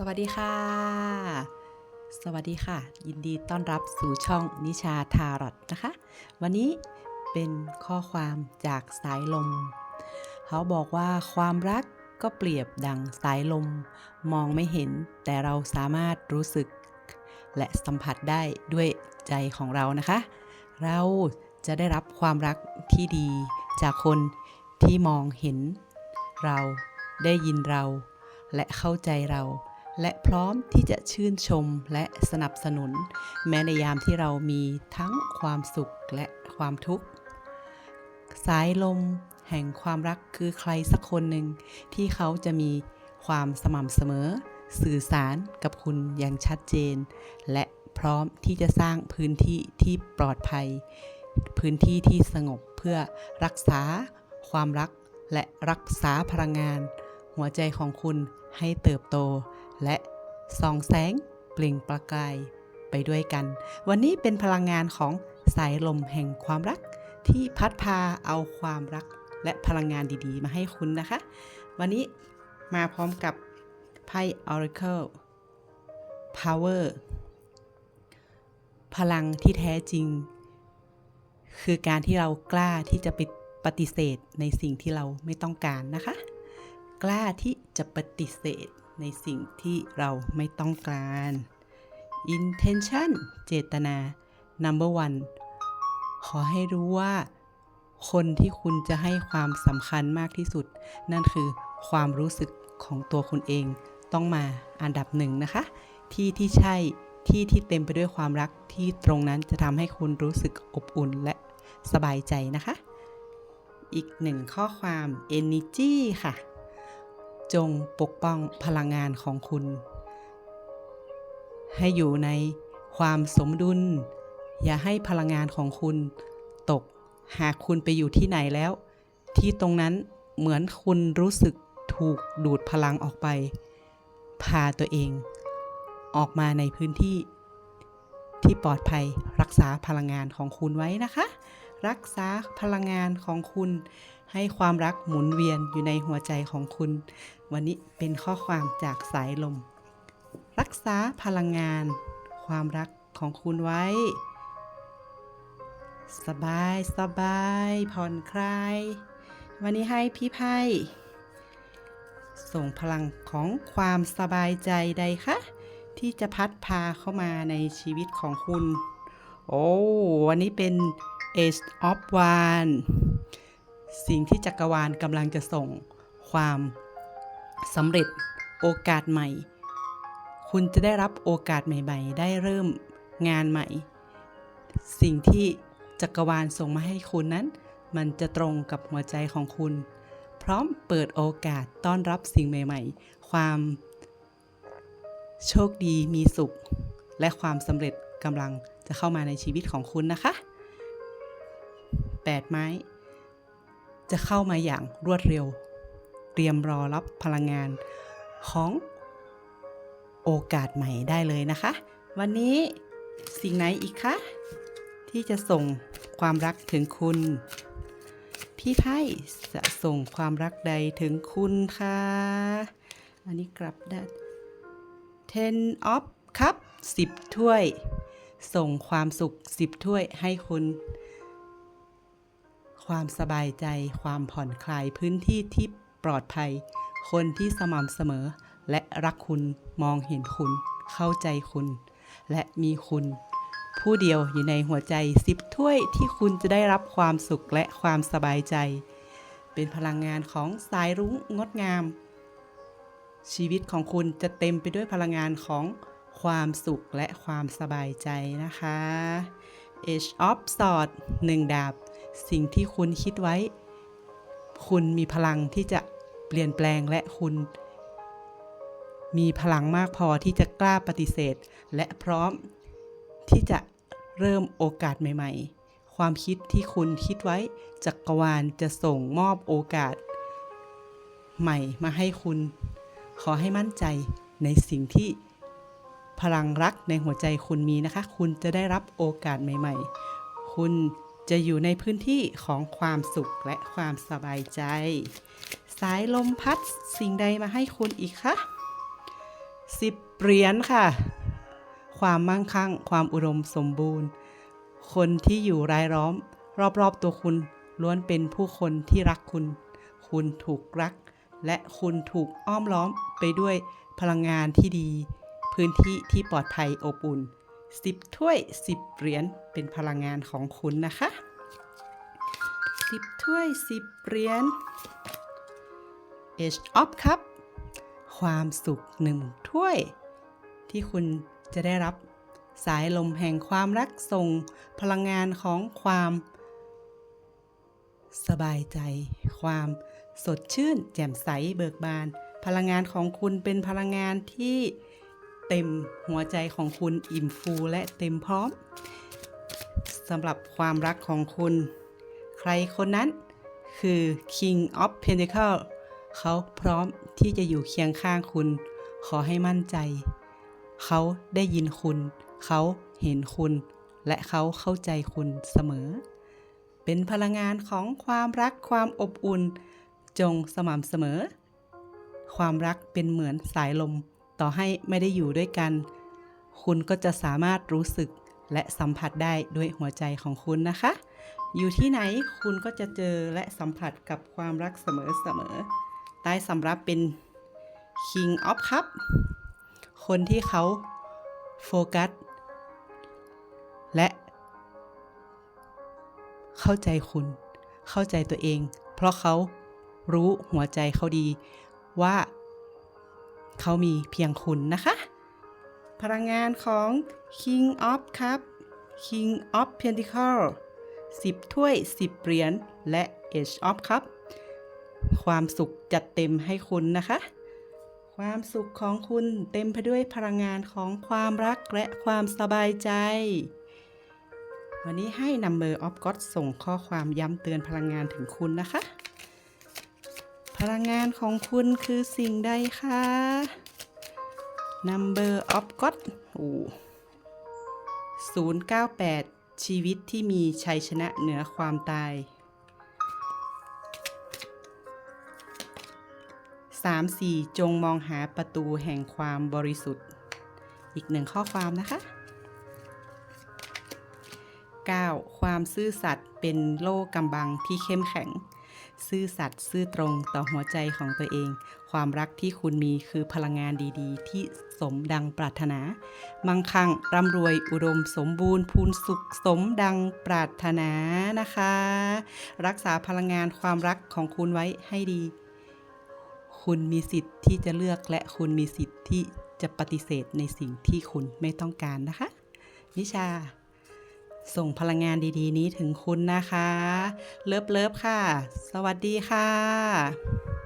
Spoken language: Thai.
สวัสดีค่ะ สวัสดีค่ะ ยินดีต้อนรับสู่ช่องนิชาทารอตนะคะ วันนี้เป็นข้อความจากสายลม เขาบอกว่าความรักก็เปรียบดังสายลม มองไม่เห็นแต่เราสามารถรู้สึก และสัมผัสได้ด้วยใจของเรานะคะ เราจะได้รับความรักที่ดีจากคนที่มองเห็น เราได้ยินเรา และเข้าใจเรา และพร้อมที่จะชื่นชมและสนับสนุน แม้ในยามที่เรามีทั้งความสุขและความทุกข์ สายลมแห่งความรักคือใครสักคนหนึ่งที่เขาจะมีความสม่ำเสมอ สื่อสารกับคุณอย่างชัดเจน และพร้อมที่จะสร้างพื้นที่ที่ปลอดภัย พื้นที่ที่สงบเพื่อรักษาความรักและรักษาพลังงาน หัวใจของคุณให้เติบโต และส่องแสงเปล่งประกายไปด้วยกัน วันนี้เป็นพลังงานของสายลมแห่งความรัก ที่พัดพาเอาความรักและพลังงานดีๆ มาให้คุณนะคะ วันนี้มาพร้อมกับไพ่ Oracle Power พลังที่แท้จริง คือการที่เรากล้าที่จะไปปฏิเสธในสิ่งที่เราไม่ต้องการนะคะ กล้าที่จะปฏิเสธ ในสิ่งที่เราไม่ต้องการ intention เจตนา number one ขอให้รู้ว่า คนที่คุณจะให้ความสำคัญมากที่สุด นั่นคือความรู้สึกของตัวคุณเอง ต้องมาอันดับหนึ่งนะคะ ที่ที่ใช่ที่ที่เต็มไปด้วยความรักที่ตรงนั้นจะทำให้คุณรู้สึกอบอุ่นและสบายใจนะคะ อีกหนึ่งข้อความ energy ค่ะ จงปกป้องพลังงานของคุณ ให้อยู่ในความสมดุล อย่าให้พลังงานของคุณตก หากคุณไปอยู่ที่ไหนแล้ว ที่ตรงนั้นเหมือนคุณรู้สึกถูกดูดพลังออกไป พาตัวเอง ออกมาในพื้นที่ที่ปลอดภัยรักษาพลังงานของคุณไว้นะคะ รักษาพลังงานของคุณ ให้ความรักหมุนเวียนอยู่ในหัวใจของคุณ วันนี้เป็นข้อความจากสายลม รักษาพลังงาน ความรักของคุณไว้ สบายสบายผ่อนคลาย วันนี้ให้พี่ไพ่ส่งพลังของความสบายใจใดคะที่จะพัดพาเข้ามาในชีวิตของคุณ โอ้ วันนี้เป็น Ace of w a n d สิ่งที่จักรวาลกำลังจะส่ง ความสำเร็จโอกาสใหม่ คุณจะได้รับโอกาสใหม่ ๆ ได้เริ่มงานใหม่ สิ่งที่จักรวาลส่งมาให้คุณนั้น มันจะตรงกับหัวใจของคุณ พร้อมเปิดโอกาสต้อนรับสิ่งใหม่ ๆ ความโชคดีมีสุข และความสำเร็จกำลังจะเข้ามาในชีวิตของคุณนะคะ 8 ไม้ จะเข้ามาอย่างรวดเร็ว เตรียมรอรับพลังงานของโอกาสใหม่ได้เลยนะคะ วันนี้สิ่งไหนอีกคะ ที่จะส่งความรักถึงคุณ พี่ไพ่จะส่งความรักใดถึงคุณคะ อันนี้กลับด้าน Ten of Cup 10 ถ้วย ส่งความสุข 10 ถ้วยให้คุณ ความสบายใจ ความผ่อนคลายพื้นที่ที่ปลอดภัย คนที่สม่ำเสมอ และรักคุณมองเห็นคุณ เข้าใจคุณ และมีคุณ ผู้เดียวอยู่ในหัวใจสิบถ้วยที่คุณจะได้รับความสุขและความสบายใจ เป็นพลังงานของสายรุ้งงดงาม ชีวิตของคุณจะเต็มไปด้วยพลังงานของความสุขและความสบายใจนะคะ Age of Swords หนึ่งดาบ สิ่งที่คุณคิดไว้ คุณมีพลังที่จะเปลี่ยนแปลงและคุณ มีพลังมากพอที่จะกล้าปฏิเสธ และพร้อมที่จะเริ่มโอกาสใหม่ ๆ ความคิดที่คุณคิดไว้จักรวาลจะส่งมอบโอกาส ใหม่มาให้คุณ ขอให้มั่นใจในสิ่งที่พลังรักในหัวใจคุณมีนะคะ คุณจะได้รับโอกาสใหม่ ๆ คุณ จะอยู่ในพื้นที่ของความสุขและความสบายใจ สายลมพัดสิ่งใดมาให้คุณอีกคะสิบเหรียญค่ะ ความมั่งคั่ง ความอุดมสมบูรณ์ คนที่อยู่รายล้อม รอบๆตัวคุณล้วนเป็นผู้คนที่รักคุณ คุณถูกรัก และคุณถูกอ้อมล้อมไปด้วยพลังงานที่ดี พื้นที่ที่ปลอดภัยอบอุ่น 10 ถ้วย 10 เหรียญเป็นพลังงานของคุณนะคะ 10 ถ้วย 10 เหรียญ Age of Cup ความสุขหนึ่งถ้วย ที่คุณจะได้รับสายลมแห่งความรักส่งพลังงานของความ สบายใจ ความสดชื่น แจ่มใสเบิกบาน พลังงานของคุณเป็นพลังงานที่ เต็มหัวใจของคุณอิ่มฟูและเต็มพร้อมสำหรับความรักของคุณ ใครคนนั้นคือ King of Pentacles เขาพร้อมที่จะอยู่เคียงข้างคุณ ขอให้มั่นใจ เขาได้ยินคุณ เขาเห็นคุณ และเขาเข้าใจคุณเสมอ เป็นพลังงานของความรักความอบอุ่น จงสม่ำเสมอ ความรักเป็นเหมือนสายลม ต่อให้ไม่ได้อยู่ด้วยกัน คุณก็จะสามารถรู้สึกและสัมผัสได้ด้วยหัวใจของคุณนะคะ อยู่ที่ไหนคุณก็จะเจอและสัมผัสกับความรักเสมอๆใต้สำรับเป็น King of Cup คนที่เขาโฟกัส และ เข้าใจคุณ เข้าใจตัวเอง เพราะเขารู้หัวใจเขาดีว่า เขามีเพียงคุณนะคะ พลังงานของ King of Cup King of Pentacle 10 ถ้วย 10 เหรียญ และ Age of Cup ความสุขจัดเต็มให้คุณนะคะ ความสุขของคุณเต็มไปด้วยพลังงานของความรักและความสบายใจ วันนี้ให้ Number of God ส่งข้อความย้ำเตือนพลังงานถึงคุณนะคะ พลังงานของคุณคือสิ่งใดคะ Number of God โอ้098 ชีวิตที่มีชัยชนะเหนือความตาย 3-4 จงมองหาประตูแห่งความบริสุทธิ์ อีกหนึ่งข้อความนะคะ 9. ความซื่อสัตย์เป็นโล่กำบังที่เข้มแข็ง ซื่อสัตย์ซื่อตรงต่อหัวใจของตัวเอง ความรักที่คุณมีคือพลังงานดีๆ ที่สมดังปรารถนา มั่งคั่งร่ำรวยอุดมสมบูรณ์พูนสุขสมดังปรารถนานะคะ รักษาพลังงานความรักของคุณไว้ให้ดี คุณมีสิทธิ์ที่จะเลือกและคุณมีสิทธิ์ที่จะปฏิเสธในสิ่งที่คุณไม่ต้องการนะคะ นิชา ส่งพลังงานดีๆ นี้ถึงคุณนะคะ เลิฟเลิฟๆค่ะ สวัสดีค่ะ